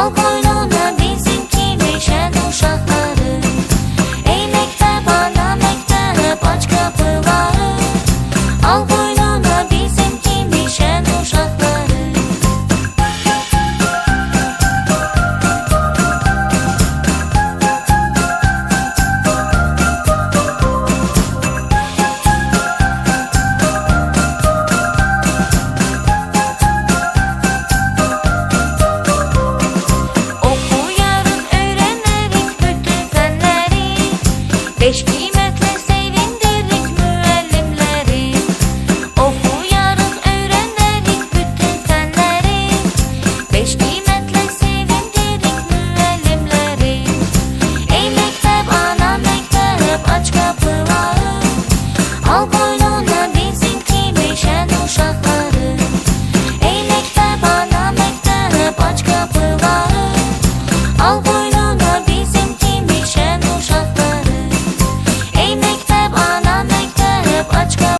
好朋。Beş kıymetli